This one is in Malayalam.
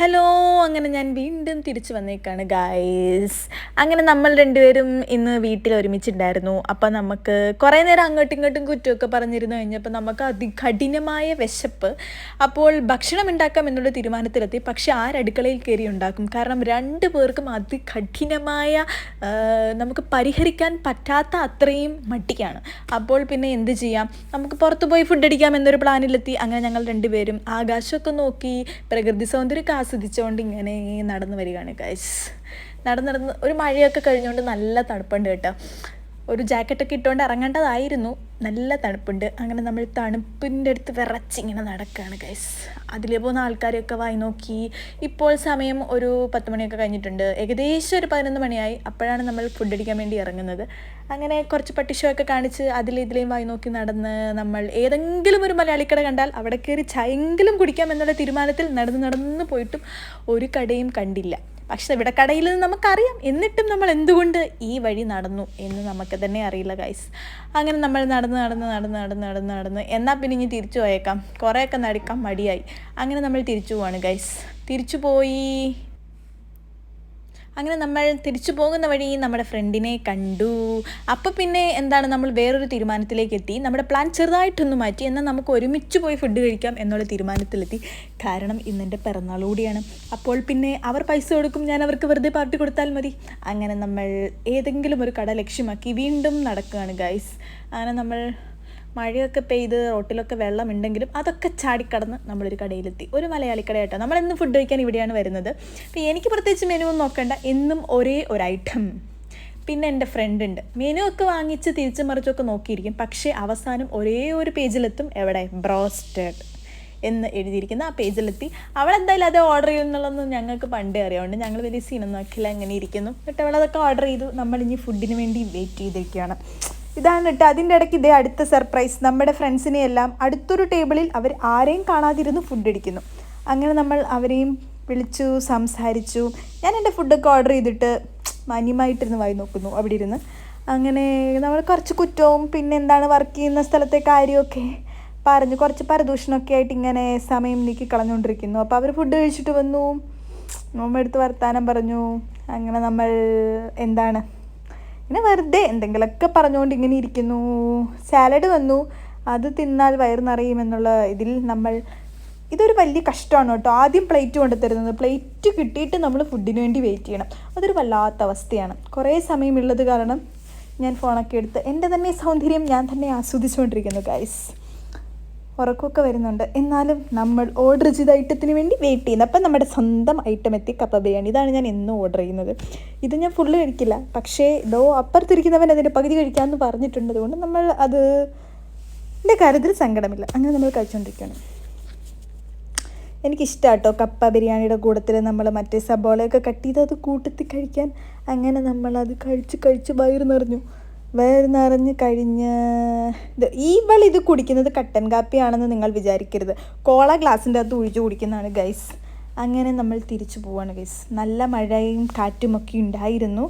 ഹലോ അങ്ങനെ ഞാൻ വീണ്ടും തിരിച്ചു വന്നേക്കാണ് ഗായ്സ് അങ്ങനെ നമ്മൾ രണ്ടുപേരും ഇന്ന് വീട്ടിൽ ഒരുമിച്ചുണ്ടായിരുന്നു. അപ്പം നമുക്ക് കുറേ നേരം അങ്ങോട്ടും ഇങ്ങോട്ടും കുറ്റമൊക്കെ പറഞ്ഞിരുന്നു കഴിഞ്ഞപ്പോൾ നമുക്ക് അതികഠിനമായ വിശപ്പ്. അപ്പോൾ ഭക്ഷണം ഉണ്ടാക്കാം എന്നുള്ള തീരുമാനത്തിലെത്തി. പക്ഷേ ആ അടുക്കളയിൽ കയറി ഉണ്ടാക്കും. കാരണം രണ്ട് പേർക്കും അതികഠിനമായ നമുക്ക് പരിഹരിക്കാൻ പറ്റാത്ത അത്രയും മട്ടിക്കാണ്. അപ്പോൾ പിന്നെ എന്ത് ചെയ്യാം? നമുക്ക് പുറത്തുപോയി ഫുഡ് അടിക്കാം എന്നൊരു പ്ലാനിലെത്തി അങ്ങനെ ഞങ്ങൾ രണ്ടുപേരും ആകാശമൊക്കെ നോക്കി പ്രകൃതി സൗന്ദര്യമൊക്കെ ആസ്വദിച്ചുകൊണ്ട് ഇങ്ങനെ നടന്നു വരികയാണ് ഗൈസ് നടന്ന് നടന്ന് ഒരു മഴയൊക്കെ കഴിഞ്ഞുകൊണ്ട് നല്ല തണുപ്പുണ്ട് കേട്ടോ. ഒരു ജാക്കറ്റൊക്കെ ഇട്ടുകൊണ്ട് ഇറങ്ങേണ്ടതായിരുന്നു. നല്ല തണുപ്പുണ്ട്. അങ്ങനെ നമ്മൾ തണുപ്പിന്റെ അടുത്ത് വിറച്ചിങ്ങനെ നടക്കുകയാണ് ഗൈസ് അതിലെ പോകുന്ന ആൾക്കാരെയൊക്കെ വായി നോക്കി. ഇപ്പോൾ സമയം ഒരു പത്ത് മണിയൊക്കെ കഴിഞ്ഞിട്ടുണ്ട്. ഏകദേശം ഒരു പതിനൊന്ന് മണിയായി. അപ്പോഴാണ് നമ്മൾ ഫുഡ് അടിക്കാൻ വേണ്ടി ഇറങ്ങുന്നത്. അങ്ങനെ കുറച്ച് പട്ടിഷോയൊക്കെ കാണിച്ച് അതിൽ ഇതിലേയും വായി നോക്കി നടന്ന് നമ്മൾ ഏതെങ്കിലും ഒരു മലയാളിക്കട കണ്ടാൽ അവിടെ കയറി ചായെങ്കിലും കുടിക്കാം എന്നുള്ള തീരുമാനത്തിൽ നടന്ന് നടന്ന് പോയിട്ടും ഒരു കടയും കണ്ടില്ല. പക്ഷെ ഇവിടെ കടയിൽ നിന്ന് നമുക്കറിയാം. എന്നിട്ടും നമ്മൾ എന്തുകൊണ്ട് ഈ വഴി നടന്നു എന്ന് നമുക്ക് തന്നെ അറിയില്ല ഗൈസ് അങ്ങനെ നമ്മൾ നടന്ന് നടന്ന് നടന്ന് നടന്ന് നടന്ന് നടന്ന്. എന്നാൽ പിന്നെ ഇനി തിരിച്ചു പോയേക്കാം. കുറേയൊക്കെ നടക്കാൻ മടിയായി. അങ്ങനെ നമ്മൾ തിരിച്ചു പോവാണ് ഗൈസ് തിരിച്ചു പോയി. അങ്ങനെ നമ്മൾ തിരിച്ചു പോകുന്ന വഴി നമ്മുടെ ഫ്രണ്ടിനെ കണ്ടു. അപ്പോൾ പിന്നെ എന്താണ് നമ്മൾ വേറൊരു തീരുമാനത്തിലേക്ക് എത്തി. നമ്മുടെ പ്ലാൻ ചെറുതായിട്ടൊന്ന് മാറ്റി എന്നാൽ നമുക്ക് ഒരുമിച്ച് പോയി ഫുഡ് കഴിക്കാം എന്നുള്ള തീരുമാനത്തിലെത്തി. കാരണം ഇന്നെന്റെ പിറന്നാൾ കൂടിയാണ്. അപ്പോൾ പിന്നെ അവർ പൈസ കൊടുക്കും ഞാൻ അവർക്ക് വെറുതെ പാർട്ടി കൊടുത്താൽ മതി. അങ്ങനെ നമ്മൾ ഏതെങ്കിലും ഒരു കട ലക്ഷ്യമാക്കി വീണ്ടും നടക്കുകയാണ് ഗൈസ് അങ്ങനെ നമ്മൾ മഴയൊക്കെ പെയ്ത് റോട്ടിലൊക്കെ വെള്ളമുണ്ടെങ്കിലും അതൊക്കെ ചാടിക്കടന്ന് നമ്മളൊരു കടയിലെത്തി. ഒരു മലയാളി കടയായിട്ടോ നമ്മൾ എന്നും ഫുഡ് കഴിക്കാൻ ഇവിടെയാണ് വരുന്നത്. അപ്പോൾ എനിക്ക് പ്രത്യേകിച്ച് മെനു ഒന്നും നോക്കണ്ട. എന്നും ഒരേ ഒരു ഐറ്റം പിന്നെ എന്റെ ഫ്രണ്ട് ഉണ്ട്. മെനു ഒക്കെ വാങ്ങിച്ച് തിരിച്ചു മറിച്ചൊക്കെ നോക്കിയിരിക്കും. പക്ഷേ അവസാനം ഒരേ ഒരു പേജിലെത്തും എവിടെ? ബ്രോസ്റ്റഡ് എന്ന് എഴുതിയിരിക്കുന്ന. ആ പേജിലെത്തി. അവളെന്തായാലും അത് ഓർഡർ ചെയ്യുന്നുള്ളതൊന്നും ഞങ്ങൾക്ക് പണ്ടേ അറിയാവുണ്ട്. ഞങ്ങൾ വലിയ സീനൊന്നും ആക്കില്ല അങ്ങനെ ഇരിക്കുന്നു. എന്നിട്ട് അവളതൊക്കെ ഓർഡർ ചെയ്തു. നമ്മളിനി ഫുഡിന് വേണ്ടി വെയിറ്റ് ചെയ്തിരിക്കുകയാണ്. ഇതാണ് കേട്ടോ അതിന്റെ ഇടയ്ക്ക് ഇതേ അടുത്ത സർപ്രൈസ് നമ്മുടെ ഫ്രണ്ട്സിനെ എല്ലാം അടുത്തൊരു ടേബിളിൽ അവർ ആരെയും കാണാതിരുന്ന് ഫുഡ് അടിക്കുന്നു. അങ്ങനെ നമ്മൾ അവരെയും വിളിച്ചു സംസാരിച്ചു. ഞാൻ എന്റെ ഫുഡൊക്കെ ഓർഡർ ചെയ്തിട്ട് മാന്യമായിട്ടിരുന്ന് വായി നോക്കുന്നു അവിടെ ഇരുന്ന്. അങ്ങനെ നമ്മൾ കുറച്ച് കുറ്റവും പിന്നെ എന്താണ് വർക്ക് ചെയ്യുന്ന സ്ഥലത്തെ കാര്യമൊക്കെ പറഞ്ഞു. കുറച്ച് പരദൂഷണമൊക്കെ ആയിട്ട് ഇങ്ങനെ സമയം നീക്കി കളഞ്ഞുകൊണ്ടിരിക്കുന്നു. അപ്പോൾ അവർ ഫുഡ് കഴിച്ചിട്ട് വന്നു. നോമ്പെടുത്ത് വർത്താനം പറഞ്ഞു. അങ്ങനെ നമ്മൾ എന്താണ് ഇങ്ങനെ വെറുതെ എന്തെങ്കിലുമൊക്കെ പറഞ്ഞുകൊണ്ട് ഇങ്ങനെ ഇരിക്കുന്നു. സാലഡ് വന്നു. അത് തിന്നാൽ വയറ് നിറയുമെന്നുള്ള ഇതിൽ നമ്മൾ ഇതൊരു വലിയ കഷ്ടമാണ് കേട്ടോ. ആദ്യം പ്ലേറ്റ് കൊണ്ട് തരുന്നത്. പ്ലേറ്റ് കിട്ടിയിട്ട് നമ്മൾ ഫുഡിന് വേണ്ടി വെയിറ്റ് ചെയ്യണം. അതൊരു വല്ലാത്ത അവസ്ഥയാണ്. കുറേ സമയമുള്ളത് കാരണം ഞാൻ ഫോണൊക്കെ എടുത്ത് എന്റെ തന്നെ സൗന്ദര്യം ഞാൻ തന്നെ ആസ്വദിച്ചുകൊണ്ടിരിക്കുന്നു ഗൈസ് ഉറക്കമൊക്കെ വരുന്നുണ്ട്. എന്നാലും നമ്മൾ ഓർഡർ ചെയ്ത ഐറ്റത്തിന് വേണ്ടി വെയിറ്റ് ചെയ്യുന്നത് അപ്പം നമ്മുടെ സ്വന്തം ഐറ്റം എത്തി കപ്പ ബിരിയാണി ഇതാണ് ഞാൻ എന്നും ഓർഡർ ചെയ്യുന്നത്. ഇത് ഞാൻ ഫുള്ള് കഴിക്കില്ല. പക്ഷേ ഇതോ അപ്പുറത്തിരിക്കുന്നവൻ അതിന്റെ പകുതി കഴിക്കാമെന്ന് പറഞ്ഞിട്ടുണ്ട്. അതുകൊണ്ട് നമ്മൾ അത് എന്റെ കാര്യത്തിൽ സങ്കടമില്ല. അങ്ങനെ നമ്മൾ കഴിച്ചുകൊണ്ടിരിക്കുകയാണ് എനിക്കിഷ്ടമാട്ടോ കപ്പ ബിരിയാണിയുടെ കൂട്ടത്തിൽ നമ്മൾ മറ്റേ സബോളയൊക്കെ കട്ട് ചെയ്ത് അത് കൂട്ടത്തിൽ കഴിക്കാൻ. അങ്ങനെ നമ്മളത് കഴിച്ച് കഴിച്ച് വയറ് നിറഞ്ഞു. വയറ് നിറഞ്ഞ് കഴിഞ്ഞ് ഇത് ഇവൾ ഇത് കുടിക്കുന്നത് കട്ടൻ കാപ്പിയാണെന്ന് നിങ്ങൾ വിചാരിക്കരുത്. കോള ഗ്ലാസിന്റെ അകത്ത് ഒഴിച്ച് കുടിക്കുന്നതാണ് ഗൈസ് അങ്ങനെ നമ്മൾ തിരിച്ചു പോവാണ് ഗൈസ് നല്ല മഴയും കാറ്റുമൊക്കെ ഉണ്ടായിരുന്നു.